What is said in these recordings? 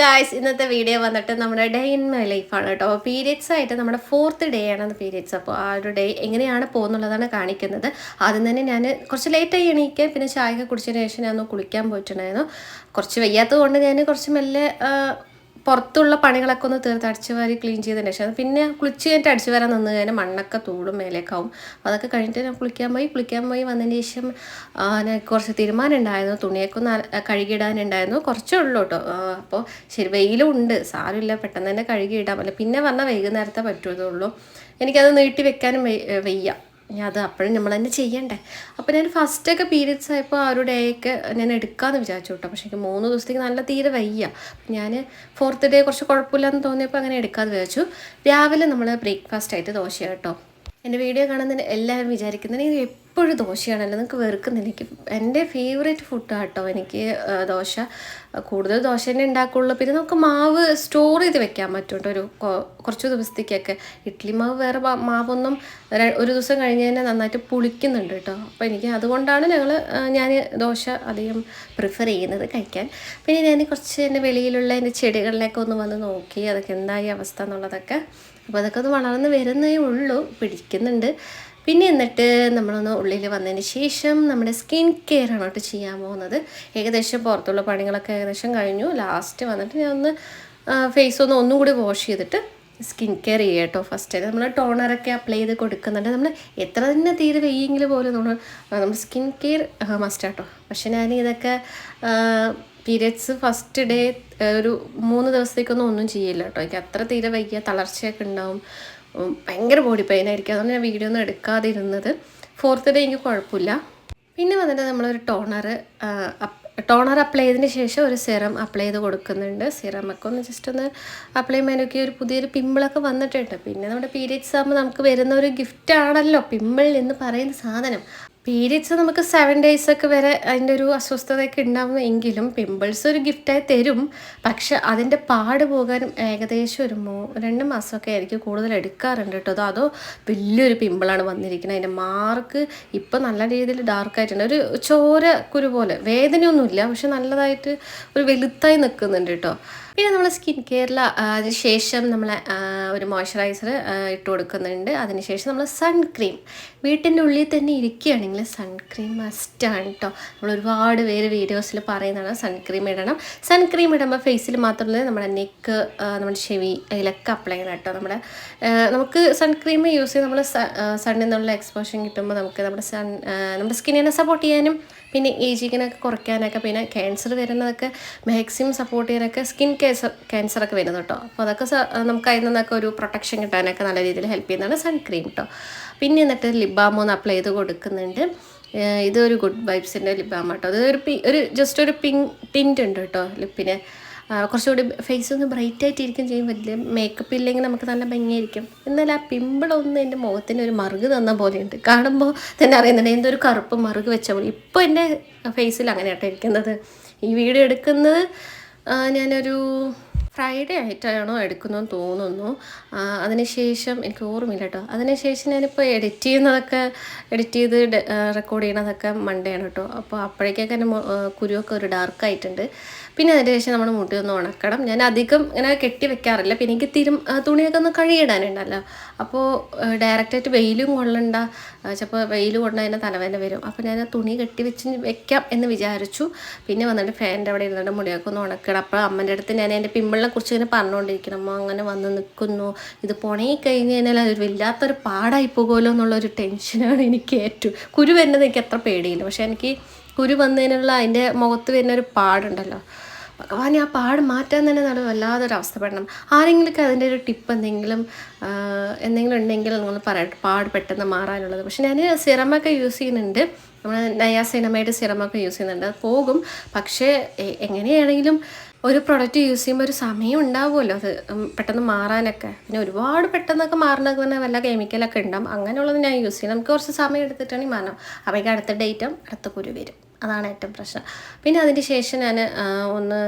Guys ഇന്നത്തെ video വന്നിട്ട് നമ്മുടെ ഡേ ഇൻ മൈ ലൈഫാണ് കേട്ടോ. പീരിയഡ്സ് ആയിട്ട് നമ്മുടെ ഫോർത്ത് ഡേ ആണ് പീരിയഡ്സ് അപ്പോൾ ആ ഒരു ഡേ എങ്ങനെയാണ് പോകുന്നുള്ളതാണ് കാണിക്കുന്നത്. ആദ്യം തന്നെ ഞാൻ കുറച്ച് ലേറ്റായി എണീക്കാൻ പിന്നെ ചായ കുടിച്ചതിന് ശേഷം ഞാൻ കുളിക്കാൻ പോയിട്ടുണ്ടായിരുന്നു. കുറച്ച് വയ്യാത്തത് കൊണ്ട് ഞാൻ കുറച്ച് മെല്ലെ പുറത്തുള്ള പണികളൊക്കെ ഒന്ന് തീർത്ത് അടിച്ചു വാരി ക്ലീൻ ചെയ്തതിന് ശേഷം പിന്നെ കുളിച്ച് കഴിഞ്ഞിട്ട് അടിച്ചു വരാൻ നിന്ന് കഴിഞ്ഞാൽ മണ്ണൊക്കെ തൂടും മേലേക്കാവും. അതൊക്കെ കഴിഞ്ഞിട്ട് ഞാൻ കുളിക്കാൻ പോയി. കുളിക്കാൻ പോയി വന്നതിന് ശേഷം ഞാൻ കുറച്ച് തീരുമാനം ഉണ്ടായിരുന്നു. തുണിയൊക്കെ ഒന്ന് കഴുകിയിടാനുണ്ടായിരുന്നു. കുറച്ചേ ഉള്ളൂ കേട്ടോ. അപ്പോൾ ശരി വെയിലും ഉണ്ട് സാരമില്ല. പെട്ടെന്ന് തന്നെ കഴുകിയിടാൻ പറ്റില്ല. പിന്നെ വന്നാൽ വൈകുന്നേരത്തെ പറ്റുള്ളൂ എനിക്കത് നീട്ടി വെക്കാനും വയ്യ. അത് അപ്പോഴും നമ്മൾ തന്നെ ചെയ്യണ്ടേ. അപ്പോൾ ഞാൻ ഫസ്റ്റൊക്കെ പീരീഡ്സ് ആയപ്പോൾ ആ ഒരു ഡേയൊക്കെ ഞാൻ എടുക്കാമെന്ന് വിചാരിച്ചു കേട്ടോ. പക്ഷേ എനിക്ക് മൂന്ന് ദിവസത്തേക്ക് നല്ല തീരെ വയ്യ. ഞാൻ ഫോർത്ത് ഡേ കുറച്ച് കുഴപ്പമില്ലെന്ന് തോന്നിയപ്പോൾ അങ്ങനെ എടുക്കാമെന്ന് വിചാരിച്ചു. രാവിലെ നമ്മൾ ബ്രേക്ക്ഫാസ്റ്റ് ആയിട്ട് ദോശ കേട്ടോ. എന്റെ വീഡിയോ കാണുന്നതിന് എല്ലാവരും വിചാരിക്കുന്നത് ഇത് എപ്പോഴും ദോശയാണല്ലോ. നിങ്ങൾക്ക് വെറുക്കുന്നില്ല. എനിക്ക് എന്റെ ഫേവറേറ്റ് ഫുഡാണ് കേട്ടോ എനിക്ക് ദോശ. കൂടുതൽ ദോശ തന്നെ ഉണ്ടാക്കുള്ളൂ. പിന്നെ നമുക്ക് മാവ് സ്റ്റോർ ചെയ്ത് വെക്കാൻ പറ്റും ഒരു കുറച്ച് ദിവസത്തേക്കൊക്കെ. ഇഡ്ഡലി മാവ് വേറെ മാവൊന്നും ഒരു ദിവസം കഴിഞ്ഞ് തന്നെ നന്നായിട്ട് പുളിക്കുന്നുണ്ട് കേട്ടോ. അപ്പോൾ എനിക്ക് അതുകൊണ്ടാണ് ഞങ്ങൾ ഞാൻ ദോശ അധികം പ്രിഫർ ചെയ്യുന്നത് കഴിക്കാൻ. പിന്നെ ഞാൻ കുറച്ച് എന്റെ വെളിയിലുള്ള എന്റെ ചെടികളിലൊക്കെ ഒന്ന് വന്ന് നോക്കി. അതൊക്കെ എന്തായി അവസ്ഥ എന്നുള്ളതൊക്കെ അപ്പോൾ അതൊക്കെ ഒന്ന് വളർന്ന് വരുന്നേ ഉള്ളൂ. പിടിക്കുന്നുണ്ട്. പിന്നെ എന്നിട്ട് നമ്മളൊന്ന് ഉള്ളിൽ വന്നതിന് ശേഷം നമ്മുടെ സ്കിൻ കെയർ ആണ് കേട്ടോ ചെയ്യാൻ പോകുന്നത്. ഏകദേശം പുറത്തുള്ള പണികളൊക്കെ ഏകദേശം കഴിഞ്ഞു. ലാസ്റ്റ് വന്നിട്ട് ഞാൻ ഒന്ന് ഫേസ് ഒന്ന് ഒന്നും കൂടി വാഷ് ചെയ്തിട്ട് സ്കിൻ കെയർ ചെയ്യുക കേട്ടോ ഫസ്റ്റ് നമ്മൾ ടോണറൊക്കെ അപ്ലൈ ചെയ്ത് കൊടുക്കുന്നുണ്ട്. നമ്മൾ എത്ര തന്നെ തീരെ വെയ്യെങ്കിൽ പോലും നമ്മൾ നമ്മൾ സ്കിൻ കെയർ മസ്റ്റ് കേട്ടോ. പക്ഷെ ഞാൻ ഇതൊക്കെ പീരിയഡ്സ് ഫസ്റ്റ് ഡേ ഒരു മൂന്ന് ദിവസത്തേക്കൊന്നും ഒന്നും ചെയ്യില്ല കേട്ടോ. എനിക്ക് അത്ര തീരെ വയ്യ തളർച്ചയൊക്കെ ഉണ്ടാവും. ഭയങ്കര ബോഡി പെയിൻ ആയിരിക്കും. അതുകൊണ്ട് ഞാൻ വീഡിയോ ഒന്നും എടുക്കാതിരുന്നത്. ഫോർത്ത് ഡേ എനിക്ക് കുഴപ്പമില്ല. പിന്നെ വന്നിട്ട് നമ്മളൊരു ടോണർ ടോണർ അപ്ലൈ ചെയ്തതിന് ശേഷം ഒരു സിറം അപ്ലൈ ചെയ്ത് കൊടുക്കുന്നുണ്ട്. സിറം ഒക്കെ ഒന്ന് ജസ്റ്റ് ഒന്ന് അപ്ലൈ ചെയ്യുമ്പോഴൊക്കെ ഒരു പുതിയൊരു പിമ്പിളൊക്കെ വന്നിട്ടുണ്ട്. പിന്നെ നമ്മുടെ പീരിയഡ്സ് ആകുമ്പോൾ നമുക്ക് വരുന്ന ഒരു ഗിഫ്റ്റ് ആണല്ലോ. പിമ്പിൾ എന്ന് പറയുന്ന സാധനം. പീരിയഡ്സ് നമുക്ക് സെവൻ ഡേയ്സ് ഒക്കെ വരെ അതിന്റെ ഒരു അസ്വസ്ഥതയൊക്കെ ഉണ്ടാവും എങ്കിലും പിമ്പിൾസ് ഒരു ഗിഫ്റ്റായി തരും. പക്ഷെ അതിന്റെ പാട് പോകാനും ഏകദേശം ഒരു മൂ രണ്ട് മാസമൊക്കെ ആയിരിക്കും കൂടുതൽ എടുക്കാറുണ്ട് കേട്ടോ. അതോ അതോ വലിയൊരു പിമ്പിളാണ് വന്നിരിക്കുന്നത്. അതിന്റെ മാർക്ക് ഇപ്പം നല്ല രീതിയിൽ ഡാർക്കായിട്ടുണ്ട് ഒരു ചോര കുരു പോലെ. വേദനയൊന്നുമില്ല. പക്ഷെ നല്ലതായിട്ട് ഒരു വെളുത്തായി നിൽക്കുന്നുണ്ട് കേട്ടോ. പിന്നെ നമ്മൾ സ്കിൻ കെയറിൽ അതിന് ശേഷം നമ്മൾ ഒരു മോയ്സ്ചറൈസർ ഇട്ട് കൊടുക്കുന്നുണ്ട്. അതിനുശേഷം നമ്മൾ സൺക്രീം. വീട്ടിന്റെ ഉള്ളിൽ തന്നെ ഇരിക്കുകയാണെങ്കിൽ സൺക്രീം മസ്റ്റാണ് കേട്ടോ നമ്മൾ ഒരുപാട് പേര് വീഡിയോസിൽ പറയുന്നതാണ് സൺക്രീം ഇടണം. സൺക്രീം ഇടുമ്പോൾ ഫേസിൽ മാത്രമല്ല നമ്മുടെ നെക്ക് നമ്മുടെ ചെവി അതിലൊക്കെ അപ്ലൈ ചെയ്യണം കേട്ടോ നമ്മുടെ നമുക്ക് സൺക്രീം യൂസ് ചെയ്ത് നമ്മൾ സണ്ണിൽ നിന്നുള്ള എക്സ്പോഷൻ കിട്ടുമ്പോൾ നമുക്ക് നമ്മുടെ സൺ നമ്മുടെ സ്കിന്നിനെ സപ്പോർട്ട് ചെയ്യാനും പിന്നെ ഏജിങ്ങിനൊക്കെ കുറയ്ക്കാനൊക്കെ പിന്നെ ക്യാൻസർ വരുന്നതൊക്കെ മാക്സിമം സപ്പോർട്ട് ചെയ്യാനൊക്കെ സ്കിൻ ക്യാൻസർ ക്യാൻസറൊക്കെ വരുന്നത് കേട്ടോ. അപ്പോൾ അതൊക്കെ നമുക്ക് അതിൽ നിന്നൊക്കെ ഒരു പ്രൊട്ടക്ഷൻ കിട്ടാനൊക്കെ നല്ല രീതിയിൽ ഹെൽപ്പ് ചെയ്യുന്നതാണ് സൺക്രീം കേട്ടോ പിന്നെ എന്നിട്ട് ലിബാമോ ഒന്ന് അപ്ലൈ ചെയ്ത് കൊടുക്കുന്നുണ്ട്. ഇതൊരു ഗുഡ് വൈബ്സിന്റെ ലിപ് ബാം കേട്ടോ അത് ഒരു ഒരു ജസ്റ്റ് ഒരു പിങ്ക് ടിന്റ് ഉണ്ട് കേട്ടോ ലിപ്പിന്. കുറച്ചുകൂടി ഫേസ് ഒന്ന് ബ്രൈറ്റ് ആയിട്ടിരിക്കും ചെയ്യും. വലിയ മേക്കപ്പ് ഇല്ലെങ്കിൽ നമുക്ക് നല്ല ഭംഗിയായിരിക്കും. എന്നാൽ ആ പിമ്പിളൊന്നും എന്റെ മുഖത്തിന് ഒരു മറുക് തന്ന പോലെയുണ്ട്. കാണുമ്പോൾ തന്നെ അറിയുന്നുണ്ട് എന്തൊരു കറുപ്പ് മറുക് വെച്ച പോലെ. ഇപ്പോൾ എന്റെ ഫേസിൽ അങ്ങനെ അങ്ങനെയാട്ടോ ഇരിക്കുന്നത്. ഈ വീഡിയോ എടുക്കുന്നത് ഞാനൊരു ഫ്രൈഡേ ആയിട്ടാണോ എടുക്കുന്നതെന്ന് തോന്നുന്നു. അതിനുശേഷം എനിക്ക് ഓർമ്മയില്ല കേട്ടോ അതിനുശേഷം ഞാനിപ്പോൾ എഡിറ്റ് ചെയ്യുന്നതൊക്കെ എഡിറ്റ് ചെയ്ത് റെക്കോർഡ് ചെയ്യണതൊക്കെ മൺഡേ ആണ് കേട്ടോ അപ്പോൾ അപ്പോഴേക്കൊക്കെ എന്റെ കുരുവൊക്കെ ഒരു ഡാർക്ക് ആയിട്ടുണ്ട്. പിന്നെ അതിന് ശേഷം നമ്മൾ മുടി ഒന്ന് ഉണക്കണം. ഞാൻ അധികം ഇങ്ങനെ കെട്ടി വെക്കാറില്ല. പിന്നെ എനിക്ക് തിരും തുണിയൊക്കെ ഒന്ന് കഴുകിയിടാനുണ്ടല്ലോ. അപ്പോൾ ഡയറക്റ്റായിട്ട് വെയിലും കൊള്ളണ്ട. ചിലപ്പോൾ വെയിൽ കൊണ്ട് അതിന്റെ തലവേദന വരും. അപ്പോൾ ഞാൻ തുണി കെട്ടി വെച്ച് വെക്കാം എന്ന് വിചാരിച്ചു. പിന്നെ വന്നിട്ട് ഫാനിന്റെ അവിടെ ഇരുന്നിട്ട് മുടിയൊക്കെ ഒന്ന് ഉണക്കണം. അപ്പോൾ അമ്മന്റെ അടുത്ത് ഞാൻ എന്റെ പിമ്പിളിനെ കുറിച്ച് ഇങ്ങനെ പറഞ്ഞുകൊണ്ടിരിക്കണം അമ്മ അങ്ങനെ വന്ന് നിൽക്കുന്നു ഇത് പുണങ്ങി കഴിഞ്ഞ് കഴിഞ്ഞാൽ അത് വല്ലാത്തൊരു പാടായി പോകുമല്ലോ എന്നുള്ളൊരു ടെൻഷനാണ് എനിക്ക് ഏറ്റവും. കുരു വരുന്നത് എനിക്ക് അത്ര പേടിയില്ല. പക്ഷേ എനിക്ക് കുരു വന്നതിനുള്ള അതിന്റെ മുഖത്ത് വരുന്ന ഒരു പാടുണ്ടല്ലോ. ഭഗവാൻ ആ പാട് മാറ്റാൻ തന്നെ നല്ല വല്ലാതൊരു അവസ്ഥപ്പെടണം ആരെങ്കിലുമൊക്കെ അതിന്റെ ഒരു ടിപ്പ് എന്തെങ്കിലും എന്തെങ്കിലും ഉണ്ടെങ്കിൽ നിങ്ങൾ പറയട്ടെ പാട് പെട്ടെന്ന് മാറാനുള്ളത്. പക്ഷെ ഞാൻ സിറമൊക്കെ യൂസ് ചെയ്യുന്നുണ്ട്. നമ്മൾ നയാസിനമൈഡ് സിറമൊക്കെ യൂസ് ചെയ്യുന്നുണ്ട്. അത് പോകും. പക്ഷേ എങ്ങനെയാണെങ്കിലും ഒരു പ്രൊഡക്റ്റ് യൂസ് ചെയ്യുമ്പോൾ ഒരു സമയം ഉണ്ടാവുമല്ലോ അത് പെട്ടെന്ന് മാറാനൊക്കെ. പിന്നെ ഒരുപാട് പെട്ടെന്നൊക്കെ മാറണത് തന്നെ വല്ല കെമിക്കലൊക്കെ ഉണ്ടാവും. അങ്ങനെയുള്ളത് ഞാൻ യൂസ് ചെയ്യും. നമുക്ക് കുറച്ച് സമയം എടുത്തിട്ടാണെങ്കിൽ മാറണം. അപ്പോഴേക്കും അടുത്ത ഡേറ്റും അടുത്ത കുരു വരും. അതാണ് ഏറ്റവും പ്രശ്നം. പിന്നെ അതിന് ശേഷം ഞാൻ ഒന്ന്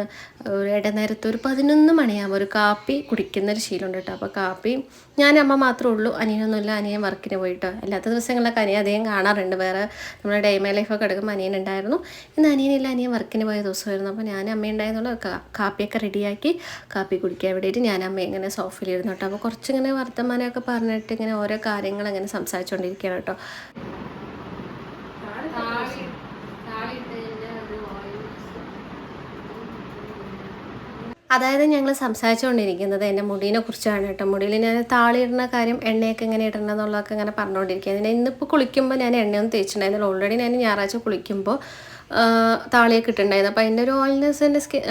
ഇടനേരത്ത് ഒരു പതിനൊന്ന് മണിയാകുമ്പോൾ ഒരു കാപ്പി കുടിക്കുന്നൊരു ശീലമുണ്ട് കേട്ടോ. അപ്പോൾ കാപ്പി ഞാൻ അമ്മ മാത്രമേ ഉള്ളൂ. അനിയനൊന്നുമില്ല. അനിയൻ വർക്കിന് പോയിട്ടോ. അല്ലാത്ത ദിവസങ്ങളിലൊക്കെ അനിയൻ അധികം കാണാറുണ്ട്. വേറെ നമ്മുടെ ഡേമേ ലൈഫൊക്കെ എടുക്കുമ്പോൾ അനിയൻ ഉണ്ടായിരുന്നു. ഇന്ന് അനിയനില്ല. അനിയൻ വർക്കിന് പോയ ദിവസമായിരുന്നു. അപ്പോൾ ഞാൻ അമ്മ ഉണ്ടായിരുന്നുള്ള. കാപ്പിയൊക്കെ റെഡിയാക്കി കാപ്പി കുടിക്കാൻ വേണ്ടിയിട്ട് ഞാൻ അമ്മ ഇങ്ങനെ സോഫയിലിരുന്നു കേട്ടോ. അപ്പോൾ കുറച്ചിങ്ങനെ വർത്തമാനമൊക്കെ പറഞ്ഞിട്ട് ഇങ്ങനെ ഓരോ കാര്യങ്ങൾ അങ്ങനെ സംസാരിച്ചുകൊണ്ടിരിക്കുകയാണ് കേട്ടോ. അതായത് ഞങ്ങൾ സംസാരിച്ചുകൊണ്ടിരിക്കുന്നത് എന്റെ മുടീനെ കുറിച്ചാണ് കേട്ടോ. മുടിയിൽ ഞാൻ താളിയിടുന്ന കാര്യം എണ്ണയൊക്കെ എങ്ങനെ ഇടണം എന്നുള്ളതൊക്കെ ഇങ്ങനെ പറഞ്ഞുകൊണ്ടിരിക്കുക ഞാൻ ഇന്നിപ്പോൾ കുളിക്കുമ്പോൾ ഞാൻ എണ്ണയൊന്നും തേച്ചിട്ടുണ്ടായിരുന്നില്ല. ഓൾറെഡി ഞാൻ ഞായറാഴ്ച കുളിക്കുമ്പോൾ താളിയൊക്കെ ഇട്ടിട്ടുണ്ടായിരുന്നു. അപ്പോൾ അതിന്റെ ഒരു ഓയിൽനെസ് എന്റെ സ്കിൻ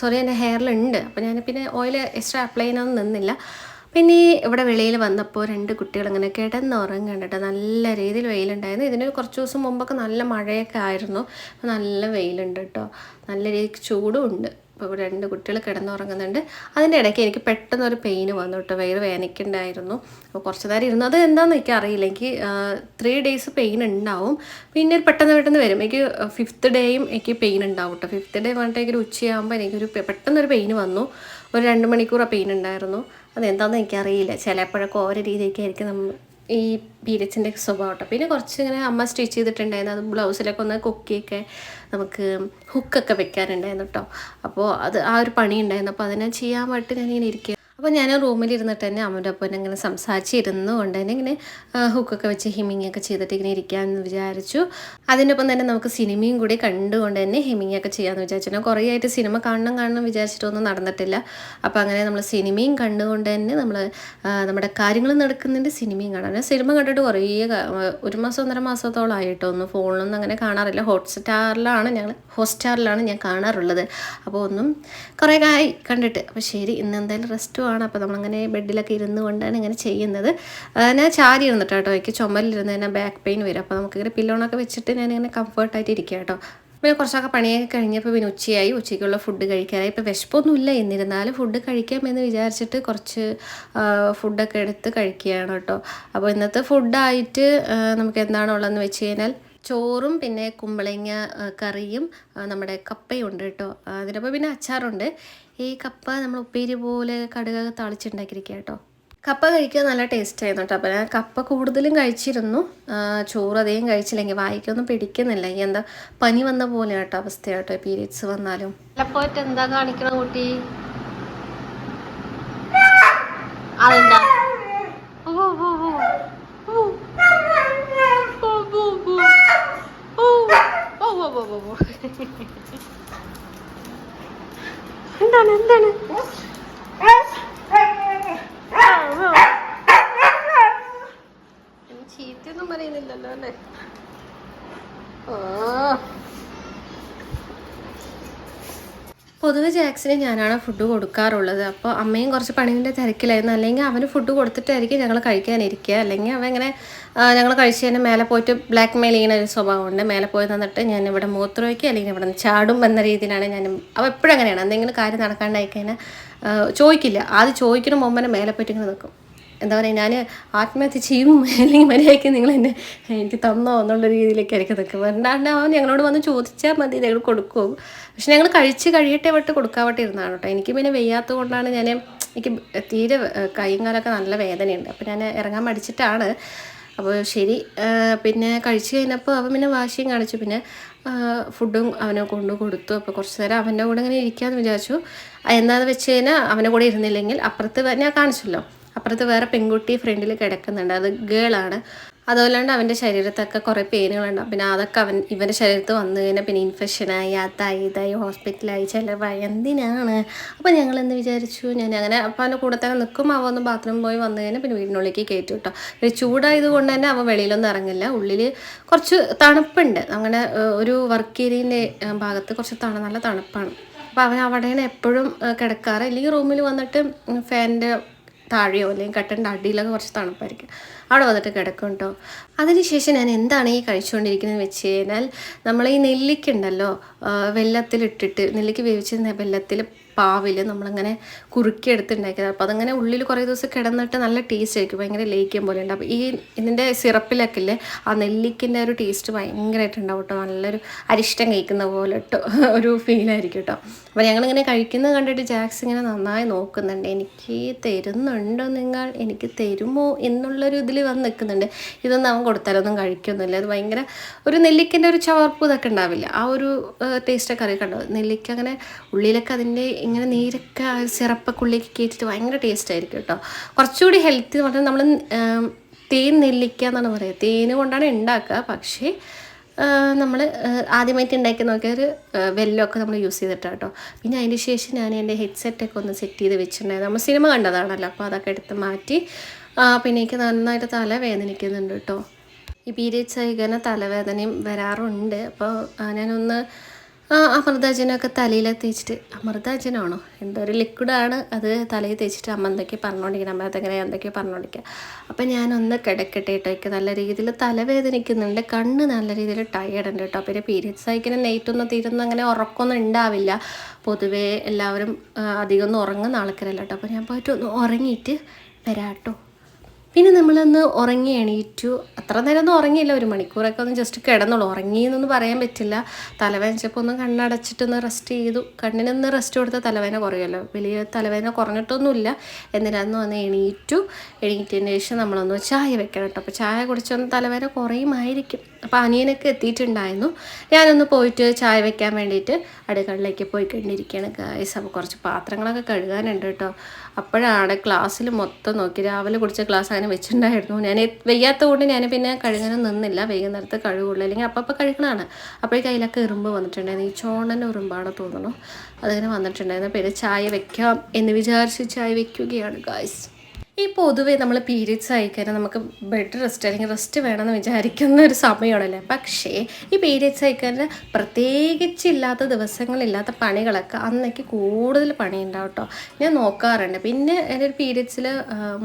സോറി എന്റെ ഹെയറിലുണ്ട് അപ്പോൾ ഞാൻ പിന്നെ ഓയിൽ എക്സ്ട്രാ അപ്ലൈ ചെയ്യാനൊന്നും നിന്നില്ല. പിന്നെ ഇവിടെ വെളിയിൽ വന്നപ്പോൾ രണ്ട് കുട്ടികൾ ഇങ്ങനെ കിടന്നുറങ്ങുന്നുണ്ട് കേട്ടോ. നല്ല രീതിയിൽ വെയിലുണ്ടായിരുന്നു. ഇതിന് കുറച്ച് ദിവസം മുമ്പൊക്കെ നല്ല മഴയൊക്കെ ആയിരുന്നു. നല്ല വെയിലുണ്ട് കേട്ടോ. നല്ല രീതിക്ക് ചൂടും ഉണ്ട്. അപ്പോൾ രണ്ട് കുട്ടികൾ കിടന്നുറങ്ങുന്നുണ്ട്. അതിന്റെ ഇടയ്ക്ക് എനിക്ക് പെട്ടെന്ന് ഒരു പെയിൻ വന്നു കേട്ടോ. വയറ് വേനയ്ക്കുണ്ടായിരുന്നു അപ്പോൾ കുറച്ച് നേരം ഇരുന്നു. അത് എന്താണെന്ന് എനിക്ക് അറിയില്ല. എനിക്ക് ത്രീ ഡേയ്സ് പെയിൻ ഉണ്ടാവും. പിന്നെ പെട്ടെന്ന് പെട്ടെന്ന് വരും. എനിക്ക് ഫിഫ്ത്ത് ഡേയും എനിക്ക് പെയിൻ ഉണ്ടാവും കേട്ടോ. ഫിഫ്ത്ത് ഡേ പറഞ്ഞിട്ട് എനിക്കൊരു ഉച്ചയാകുമ്പോൾ എനിക്കൊരു പെട്ടെന്നൊരു പെയിൻ വന്നു. ഒരു രണ്ട് മണിക്കൂർ ആ പെയിൻ ഉണ്ടായിരുന്നു. അതെന്താണെന്ന് എനിക്കറിയില്ല. ചിലപ്പോഴൊക്കെ ഓരോ രീതിയൊക്കെ ആയിരിക്കും നമ്മൾ ഈ പീരിയഡ്സിന്റെ സ്വഭാവം പിന്നെ കുറച്ച് ഇങ്ങനെ അമ്മ സ്റ്റിച്ച് ചെയ്തിട്ടുണ്ടായിരുന്നു. അത് ബ്ലൗസിലൊക്കെ ഒന്ന് കൊക്കിയൊക്കെ നമുക്ക് ഹുക്കൊക്കെ വെക്കാറുണ്ടായിരുന്നു കേട്ടോ. അപ്പോൾ അത് ആ ഒരു പണി ഉണ്ടായിരുന്നു അപ്പോൾ അതിനെ ചെയ്യാൻ വേണ്ടി ഞാനിങ്ങനെ ഇരിക്കുക അപ്പോൾ ഞാൻ റൂമിലിരുന്നിട്ട് തന്നെ അമ്മയുടെ ഒപ്പം ഇങ്ങനെ സംസാരിച്ചിരുന്നു. കൊണ്ട് തന്നെ ഇങ്ങനെ ഹുക്കൊക്കെ വെച്ച് ഹിമ്മിങ് ഒക്കെ ചെയ്തിട്ട് ഇങ്ങനെ ഇരിക്കാമെന്ന് വിചാരിച്ചു. അതിനൊപ്പം തന്നെ നമുക്ക് സിനിമയും കൂടി കണ്ടുകൊണ്ട് തന്നെ ഹിമ്മിങ് ഒക്കെ ചെയ്യാമെന്ന് വിചാരിച്ചു. ഞാൻ കുറേ ആയിട്ട് സിനിമ കാണണം കാണണം വിചാരിച്ചിട്ടൊന്നും നടന്നിട്ടില്ല. അപ്പോൾ അങ്ങനെ നമ്മൾ സിനിമയും കണ്ടുകൊണ്ട് തന്നെ നമ്മൾ നമ്മുടെ കാര്യങ്ങൾ നടക്കുന്നുണ്ട് സിനിമയും കാണാൻ. സിനിമ കണ്ടിട്ട് കുറേ ഒരു മാസം ഒന്നര മാസത്തോളം ആയിട്ടോ ഒന്ന് ഫോണിലൊന്നും അങ്ങനെ കാണാറില്ല. ഹോട്ട്സ്റ്റാറിലാണ് ഞങ്ങൾ ഹോട്ട്സ്റ്റാറിലാണ് ഞാൻ കാണാറുള്ളത്. അപ്പോൾ ഒന്നും കുറേ കായി കണ്ടിട്ട്. അപ്പോൾ ശരി ഇന്ന് എന്തായാലും റെസ്റ്റും ആണ്. അപ്പോൾ നമ്മളങ്ങനെ ബെഡിലൊക്കെ ഇരുന്ന് കൊണ്ടാണ് ഇങ്ങനെ ചെയ്യുന്നത്. ഞാൻ ചാരി ഇരുന്നിട്ട് കേട്ടോ എനിക്ക് ചുമലിരുന്ന് തന്നെ ബാക്ക് പെയിൻ വരും. അപ്പോൾ നമുക്കിങ്ങനെ പില്ലോണൊക്കെ വെച്ചിട്ട് ഞാനിങ്ങനെ കംഫർട്ടായിട്ട് ഇരിക്കുക കേട്ടോ. പിന്നെ കുറച്ചൊക്കെ പണിയൊക്കെ കഴിഞ്ഞപ്പോൾ പിന്നെ ഉച്ചയായി. ഉച്ചയ്ക്കുള്ള ഫുഡ് കഴിക്കാനായി. ഇപ്പോൾ വിശപ്പൊന്നുമില്ല. എന്നിരുന്നാലും ഫുഡ് കഴിക്കാമെന്ന് വിചാരിച്ചിട്ട് കുറച്ച് ഫുഡൊക്കെ എടുത്ത് കഴിക്കുകയാണ് കേട്ടോ. അപ്പോൾ ഇന്നത്തെ ഫുഡായിട്ട് നമുക്ക് എന്താണുള്ളതെന്ന് വെച്ച് കഴിഞ്ഞാൽ ചോറും പിന്നെ കുമ്പളങ്ങ കറിയും നമ്മുടെ കപ്പയുണ്ട് കേട്ടോ. അതിനൊപ്പം പിന്നെ അച്ചാറുണ്ട്. ഈ കപ്പ നമ്മൾ ഉപ്പേരി പോലെ കടുക താളിച്ചുണ്ടാക്കിയിരിക്കുക കേട്ടോ. കപ്പ കഴിക്കാൻ നല്ല ടേസ്റ്റ് ആയിരുന്നു കേട്ടോ. അപ്പോൾ ഞാൻ കപ്പ കൂടുതലും കഴിച്ചിരുന്നു. ചോറ് അധികം കഴിച്ചില്ലെങ്കിൽ വായിക്കൊന്നും പിടിക്കുന്നില്ല. എന്താ പനി വന്ന പോലെ കേട്ടോ അവസ്ഥ കേട്ടോ. പീരിയഡ്സ് വന്നാലും. എന്താ കാണിക്കണ കുട്ടി? അതെന്താ? ഓ, ഓ. ഓ. ഓ, ഓ, ഓ. ഓ. ഓ, ഓ, ഓ, ഓ, ഓ. എന്താണ് എന്താണ്? ചീത്തൊന്നും പറയുന്നില്ലല്ലോ അല്ലേ? ഓ പൊതുവെ ജാക്സിന് ഞാനാണ് ഫുഡ് കൊടുക്കാറുള്ളത്. അപ്പോൾ അമ്മയും കുറച്ച് പണിന്റെ തിരക്കിലായിരുന്നു. അല്ലെങ്കിൽ അവന് ഫുഡ് കൊടുത്തിട്ടായിരിക്കും ഞങ്ങൾ കഴിക്കാനിരിക്കുക അല്ലെങ്കിൽ അവൻ ഇങ്ങനെ ഞങ്ങൾ കഴിച്ച് തന്നെ മേലെ പോയിട്ട് ബ്ലാക്ക് മെയിൽ ചെയ്യുന്ന ഒരു സ്വഭാവമുണ്ട്. മേലെ പോയി തന്നിട്ട് ഞാൻ ഇവിടെ മൂത്രം വയ്ക്കുക അല്ലെങ്കിൽ ഇവിടെ ചാടും എന്ന രീതിയിലാണ് ഞാൻ അവ എപ്പോഴും അങ്ങനെയാണ്. എന്തെങ്കിലും കാര്യം നടക്കാണ്ടായി കഴിഞ്ഞാൽ ചോദിക്കില്ല. ആദ്യം ചോദിക്കുന്ന മുമ്പ് തന്നെ മേലെ പോയിട്ട് ഇങ്ങനെ നിൽക്കും. എന്താ പറയുക ഞാൻ ആത്മഹത്യ ചെയ്യും അല്ലെങ്കിൽ മര്യാദയ്ക്ക് നിങ്ങൾ എന്നെ എനിക്ക് തന്നോ എന്നുള്ള രീതിയിലേക്ക് ആയിരിക്കും നിൽക്കും രണ്ടാണ്ട് അവൻ ഞങ്ങളോട് വന്ന് ചോദിച്ചാൽ മതി ഞങ്ങൾ കൊടുക്കും പക്ഷെ ഞങ്ങൾ കഴിച്ച് കഴിയട്ടെ വിട്ട് കൊടുക്കാവട്ടെ ഇരുന്നാണ് കേട്ടോ. എനിക്ക് പിന്നെ വെയ്യാത്തത് കൊണ്ടാണ് ഞാൻ എനിക്ക് തീരെ കൈയും കാലൊക്കെ നല്ല വേദനയുണ്ട്. അപ്പോൾ ഞാൻ ഇറങ്ങാൻ മടിച്ചിട്ടാണ്. അപ്പോൾ ശരി പിന്നെ കഴിച്ചു കഴിഞ്ഞപ്പോൾ അവൻ പിന്നെ വാശിയും കാണിച്ചു. പിന്നെ ഫുഡും അവനെ കൊണ്ടു കൊടുത്തു. അപ്പോൾ കുറച്ച് നേരം അവന്റെ കൂടെ ഇങ്ങനെ ഇരിക്കാമെന്ന് വിചാരിച്ചു. എന്താണെന്ന് വെച്ച് കഴിഞ്ഞാൽ അവന്റെ കൂടെ ഇരുന്നില്ലെങ്കിൽ അപ്പുറത്ത് ഞാൻ കാണിച്ചല്ലോ. അപ്പുറത്ത് വേറെ പെൺകുട്ടി ഫ്രണ്ടിൽ കിടക്കുന്നുണ്ട്. അത് ഗേളാണ് അതുപോലാണ്ട് അവന്റെ ശരീരത്തൊക്കെ കുറേ പെയിനുകളുണ്ടാവും പിന്നെ അതൊക്കെ അവൻ ഇവന്റെ ശരീരത്ത് വന്നു കഴിഞ്ഞാൽ പിന്നെ ഇൻഫെക്ഷനായി അതായി ഇതായി ഹോസ്പിറ്റലായി ചിലവായി. എന്തിനാണ്? അപ്പോൾ ഞങ്ങൾ എന്ത് വിചാരിച്ചു? ഞാൻ അങ്ങനെ അപ്പോൾ അവന്റെ കൂടെ തന്നെ നിൽക്കും അവൻ ഒന്ന് ബാത്റൂം പോയി വന്നു കഴിഞ്ഞാൽ പിന്നെ വീടിനുള്ളിലേക്ക് കയറ്റി കേട്ടോ. പിന്നെ ചൂടായത് കൊണ്ട് തന്നെ അവൻ വെളിയിലൊന്നും ഇറങ്ങില്ല. ഉള്ളിൽ കുറച്ച് തണുപ്പുണ്ട്. അങ്ങനെ ഒരു വർക്ക് ഏരിയന്റെ ഭാഗത്ത് കുറച്ച് തണ നല്ല തണുപ്പാണ്. അപ്പോൾ അവൻ അവിടെയാണ് എപ്പോഴും കിടക്കാറ്. അല്ലെങ്കിൽ റൂമിൽ വന്നിട്ട് ഫാനിന്റെ താഴെയോ അല്ലെങ്കിൽ കട്ടന്റെ അടിയിലൊക്കെ കുറച്ച് തണുപ്പായിരിക്കും. അവിടെ വന്നിട്ട് കിടക്കും കേട്ടോ അതിനുശേഷം ഞാൻ എന്താണ് ഈ കഴിച്ചുകൊണ്ടിരിക്കുന്നത് വെച്ച് കഴിഞ്ഞാൽ നമ്മൾ ഈ നെല്ലിക്കുണ്ടല്ലോ വെള്ളത്തിലിട്ടിട്ട് നെല്ലിക്ക് വേവിച്ച വെല്ലത്തിൽ പാവിൽ നമ്മളിങ്ങനെ കുറുക്കി എടുത്തുണ്ടാക്കിയത് അപ്പോൾ അതങ്ങനെ ഉള്ളിൽ കുറേ ദിവസം കിടന്നിട്ട് നല്ല ടേസ്റ്റ് ആയിരിക്കും. ഭയങ്കര ലേക്യം പോലെ ഉണ്ട് അപ്പോൾ ഈ ഇതിന്റെ സിറപ്പിലൊക്കെ ഇല്ലേ ആ നെല്ലിക്കിന്റെ ഒരു ടേസ്റ്റ് ഭയങ്കരമായിട്ടുണ്ടാവും കേട്ടോ. നല്ലൊരു അരിഷ്ടം കഴിക്കുന്ന പോലെ കേട്ടോ ഒരു ഫീലായിരിക്കും കേട്ടോ അപ്പോൾ ഞങ്ങളിങ്ങനെ കഴിക്കുന്നത് കണ്ടിട്ട് ജാക്സ് ഇങ്ങനെ നന്നായി നോക്കുന്നുണ്ട്. എനിക്ക് തരുന്നുണ്ടോ നിങ്ങൾ? എനിക്ക് തരുമോ? എന്നുള്ളൊരു ഇതിൽ വന്ന് നിൽക്കുന്നുണ്ട്. ഇതൊന്നും അവൻ കൊടുത്താലൊന്നും കഴിക്കൊന്നുമില്ല. അത് ഭയങ്കര ഒരു നെല്ലിക്കന്റെ ഒരു ചവർപ്പ് ഇതൊക്കെ ഉണ്ടാവില്ല. ആ ഒരു ടേസ്റ്റൊക്കെ അറിയാം കണ്ടോ? നെല്ലിക്ക അങ്ങനെ ഉള്ളിലൊക്കെ അതിന്റെ ഇങ്ങനെ നീരൊക്കെ ആ സിറപ്പൊക്കെ ഉള്ളിലേക്ക് കയറ്റിയിട്ട് ഭയങ്കര ടേസ്റ്റ് ആയിരിക്കും കേട്ടോ. കുറച്ചുകൂടി ഹെൽത്തി എന്ന് പറഞ്ഞാൽ നമ്മൾ തേൻ നെല്ലിക്ക എന്നാണ് പറയുക. തേന് കൊണ്ടാണ് ഉണ്ടാക്കുക. പക്ഷേ നമ്മൾ ആദ്യമായിട്ട് ഉണ്ടാക്കി നോക്കിയൊരു വെല്ലമൊക്കെ നമ്മൾ യൂസ് ചെയ്തിട്ടാണ് കേട്ടോ. പിന്നെ അതിന് ശേഷം ഞാൻ എന്റെ ഹെഡ്സെറ്റൊക്കെ ഒന്ന് സെറ്റ് ചെയ്ത് വെച്ചിട്ടുണ്ടായിരുന്നു. നമ്മൾ സിനിമ കണ്ടതാണല്ലോ. അപ്പോൾ അതൊക്കെ എടുത്ത് മാറ്റി പിന്നെ എനിക്ക് നന്നായിട്ട് തല വേദനിക്കുന്നുണ്ട് കേട്ടോ. ഈ പീരിയഡ്സ് ആയി കഴിഞ്ഞാൽ തലവേദനയും വരാറുണ്ട്. അപ്പോൾ ഞാനൊന്ന് ആ, അമൃതാജനൊക്കെ തലയിൽ തേച്ചിട്ട്. അമൃതാജനാണോ? എന്തോ ഒരു ലിക്വിഡാണ് അത് തലയിൽ തേച്ചിട്ട് അമ്മ എന്തൊക്കെ പറഞ്ഞുകൊണ്ടിരിക്കുന്നത് അമ്മ അതെങ്ങനെ എന്തൊക്കെയോ പറഞ്ഞുകൊണ്ടിരിക്കുക അപ്പം ഞാനൊന്ന് കിടക്കട്ടെ കേട്ടോ എനിക്ക് നല്ല രീതിയിൽ തലവേദനിക്കുന്നുണ്ട്. കണ്ണ് നല്ല രീതിയിൽ ടയേർഡ് ഉണ്ട് കേട്ടോ പിന്നെ പീരീഡ്സ് ആയിക്കുന്ന നൈറ്റൊന്നും തീരുന്ന അങ്ങനെ ഉറക്കമൊന്നും ഉണ്ടാവില്ല പൊതുവേ എല്ലാവരും അധികമൊന്നും ഉറങ്ങുന്ന ആൾക്കാരല്ല കേട്ടോ അപ്പോൾ ഞാൻ പോയിട്ട് ഒന്ന് ഉറങ്ങിയിട്ട് വരാം കേട്ടോ പിന്നെ നമ്മളൊന്ന് ഉറങ്ങി എണീറ്റു. അത്ര നേരം ഒന്നും ഉറങ്ങിയില്ല. ഒരു മണിക്കൂറൊക്കെ ഒന്ന് ജസ്റ്റ് കിടന്നുള്ളൂ ഉറങ്ങിയെന്നൊന്നും പറയാൻ പറ്റില്ല. തലവേദനിച്ചപ്പോൾ ഒന്ന് കണ്ണടച്ചിട്ടൊന്ന് റെസ്റ്റ് ചെയ്തു. കണ്ണിനൊന്ന് റെസ്റ്റ് കൊടുത്താൽ തലവേദന കുറയുമല്ലോ. വലിയ തലവേദന കുറഞ്ഞിട്ടൊന്നുമില്ല. എന്നിട്ടാന്ന് വന്ന് എണീറ്റു. എണീറ്റതിന് ശേഷം നമ്മളൊന്ന് ചായ വെക്കണം കേട്ടോ. അപ്പോൾ ചായ കുടിച്ചൊന്ന് തലവേദന കുറയുമായിരിക്കും. അപ്പോൾ അനിയനൊക്കെ എത്തിയിട്ടുണ്ടായിരുന്നു. ഞാനൊന്ന് പോയിട്ട് ചായ വെക്കാൻ വേണ്ടിയിട്ട് അടുക്കളയിലേക്ക് പോയി കണ്ടിരിക്കുകയാണ് ഗായസ് അപ്പോൾ കുറച്ച് പാത്രങ്ങളൊക്കെ കഴുകാനുണ്ട് കേട്ടോ. അപ്പോഴാണ് ക്ലാസ്സിൽ മൊത്തം നോക്കി. രാവിലെ കുടിച്ച ക്ലാസ് അങ്ങനെ വെച്ചിട്ടുണ്ടായിരുന്നു. ഞാൻ വെയ്യാത്ത കൊണ്ട് ഞാൻ പിന്നെ കഴുകാനും നിന്നില്ല. വൈകുന്നേരത്ത് കഴുകുള്ളൂ അല്ലെങ്കിൽ അപ്പം കഴുകണതാണ്. അപ്പോഴേക്കും അതിലൊക്കെ ഇറുമ്പ് വന്നിട്ടുണ്ടായിരുന്നു. ഈ ചോണന്റെ ഉറുമ്പാണ് തോന്നുന്നു. അതിങ്ങനെ വന്നിട്ടുണ്ടായിരുന്നു. പിന്നെ ചായ വെക്കാം എന്ന് വിചാരിച്ച് ചായ വെക്കുകയാണ് ഗായ്സ് ഈ പൊതുവേ നമ്മൾ പീരിയഡ്സ് ആയിക്കഴിഞ്ഞാൽ നമുക്ക് ബെഡ് റെസ്റ്റ് അല്ലെങ്കിൽ റെസ്റ്റ് വേണമെന്ന് വിചാരിക്കുന്ന ഒരു സമയമാണല്ലേ? പക്ഷേ ഈ പീരിയഡ്സ് ആയിക്കഴിഞ്ഞാൽ പ്രത്യേകിച്ചില്ലാത്ത ദിവസങ്ങളില്ലാത്ത പണികളൊക്കെ അന്നേക്ക് കൂടുതൽ പണിയുണ്ടാവും കേട്ടോ. ഞാൻ നോക്കാറുണ്ട്. പിന്നെ എന്റെ ഒരു പീരിയഡ്സിൽ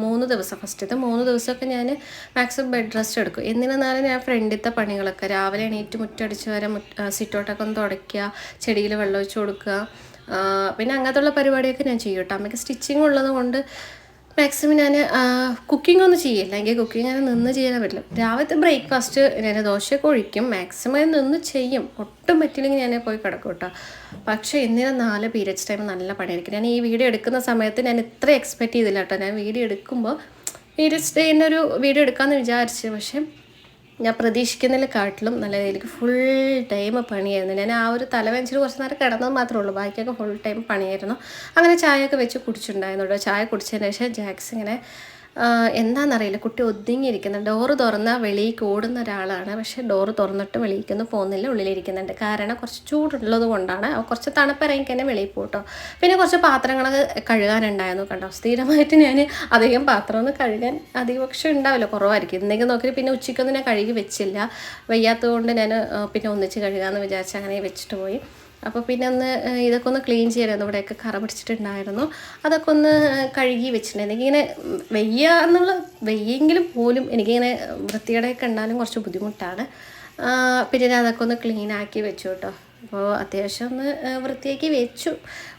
മൂന്ന് ദിവസം ഫസ്റ്റത്തെ മൂന്ന് ദിവസമൊക്കെ ഞാൻ മാക്സിമം ബെഡ് റെസ്റ്റ് എടുക്കും. എന്നിരുന്നാലും ഞാൻ ഫ്രണ്ടിലത്തെ പണികളൊക്കെ രാവിലെ എണീറ്റ് മുറ്റടിച്ച് വരെ സിറ്റോട്ടൊക്കെ ഒന്ന് തുടയ്ക്കുക ചെടിയിൽ വെള്ളം ഒഴിച്ച് കൊടുക്കുക പിന്നെ പിന്നെ അങ്ങനത്തുള്ള പരിപാടിയൊക്കെ ഞാൻ ചെയ്യും കേട്ടോ. അമ്മയ്ക്ക് സ്റ്റിച്ചിങ് ഉള്ളത് കൊണ്ട് മാക്സിമം ഞാൻ കുക്കിംഗ് ഒന്നും ചെയ്യില്ല. എങ്കിൽ കുക്കിംഗ് ഞാൻ നിന്ന് ചെയ്യാൻ പറ്റില്ല. രാവിലത്തെ ബ്രേക്ക്ഫാസ്റ്റ് ഞാൻ ദോശയൊക്കെ ഒഴിക്കും. മാക്സിമം നിന്ന് ചെയ്യും. ഒട്ടും പറ്റില്ലെങ്കിൽ ഞാൻ പോയി കിടക്കും കേട്ടോ. പക്ഷേ ഇന്നലെ നാല് പീരിയഡ്സ് ടൈം നല്ല പണിയായിരിക്കും. ഞാൻ ഈ വീഡിയോ എടുക്കുന്ന സമയത്ത് ഞാൻ ഇത്ര എക്സ്പെക്റ്റ് ചെയ്തില്ല കേട്ടോ. ഞാൻ വീഡിയോ എടുക്കുമ്പോൾ പീരിയഡ്സ് ഡേന്റെ ഒരു വീഡിയോ എടുക്കാമെന്ന് വിചാരിച്ചു. പക്ഷേ ഞാൻ പ്രതീക്ഷിക്കുന്നതിനെക്കാട്ടിലും നല്ല രീതിക്ക് ഫുൾ ടൈം പണിയായിരുന്നു. ഞാൻ ആ ഒരു തലവെഞ്ചിൽ കുറച്ച് നേരം കിടന്നത് മാത്രമേ ഉള്ളൂ. ബാക്കിയൊക്കെ ഫുൾ ടൈം പണിയായിരുന്നു. അങ്ങനെ ചായയൊക്കെ വെച്ച് കുടിച്ചിട്ടുണ്ടായിരുന്നു ചായ കുടിച്ചതിന് ശേഷം ജാക്സ് ഇങ്ങനെ എന്താണെന്നറിയില്ല കുട്ടി ഒതുങ്ങിയിരിക്കുന്നുണ്ട് ഡോറ് തുറന്നാൽ വെളിയിലേക്ക് ഓടുന്ന ഒരാളാണ്. പക്ഷേ ഡോറ് തുറന്നിട്ട് വെളിയിക്കൊന്നും പോകുന്നില്ല. ഉള്ളിലിരിക്കുന്നുണ്ട്. കാരണം കുറച്ച് ചൂടുള്ളത് കൊണ്ടാണ് കുറച്ച് തണുപ്പിറങ്ങി തന്നെ വെളിയിൽ പോട്ടോ പിന്നെ കുറച്ച് പാത്രങ്ങൾ കഴുകാനുണ്ടായിരുന്നു കണ്ടോ? സ്ഥിരമായിട്ട് ഞാൻ അധികം പാത്രമൊന്നും കഴുകാൻ അധികപക്ഷം ഉണ്ടാവില്ല. കുറവായിരിക്കും. എന്തെങ്കിലും നോക്കി പിന്നെ ഉച്ചയ്ക്കൊന്നും ഞാൻ കഴുകി വെച്ചില്ല. വയ്യാത്തത് കൊണ്ട് ഞാൻ പിന്നെ ഒന്നിച്ച് കഴുകാമെന്ന് വിചാരിച്ച് അങ്ങനെ വെച്ചിട്ട് പോയി. അപ്പോൾ പിന്നെ ഒന്ന് ഇതൊക്കെ ഒന്ന് ക്ലീൻ ചെയ്യാനായിരുന്നു. ഇവിടെയൊക്കെ കറ പിടിച്ചിട്ടുണ്ടായിരുന്നു. അതൊക്കെ ഒന്ന് കഴുകി വെച്ചിട്ടുണ്ടായിരുന്നു എനിക്കിങ്ങനെ വെയ്യ എന്നുള്ള വെയ്യെങ്കിലും പോലും എനിക്കിങ്ങനെ വൃത്തികടയൊക്കെ ഉണ്ടാലും കുറച്ച് ബുദ്ധിമുട്ടാണ്. പിന്നെ ഞാൻ അതൊക്കെ ഒന്ന് ക്ലീൻ ആക്കി വെച്ചു കേട്ടോ. അപ്പോൾ അത്യാവശ്യം ഒന്ന് വൃത്തിയാക്കി വെച്ചു.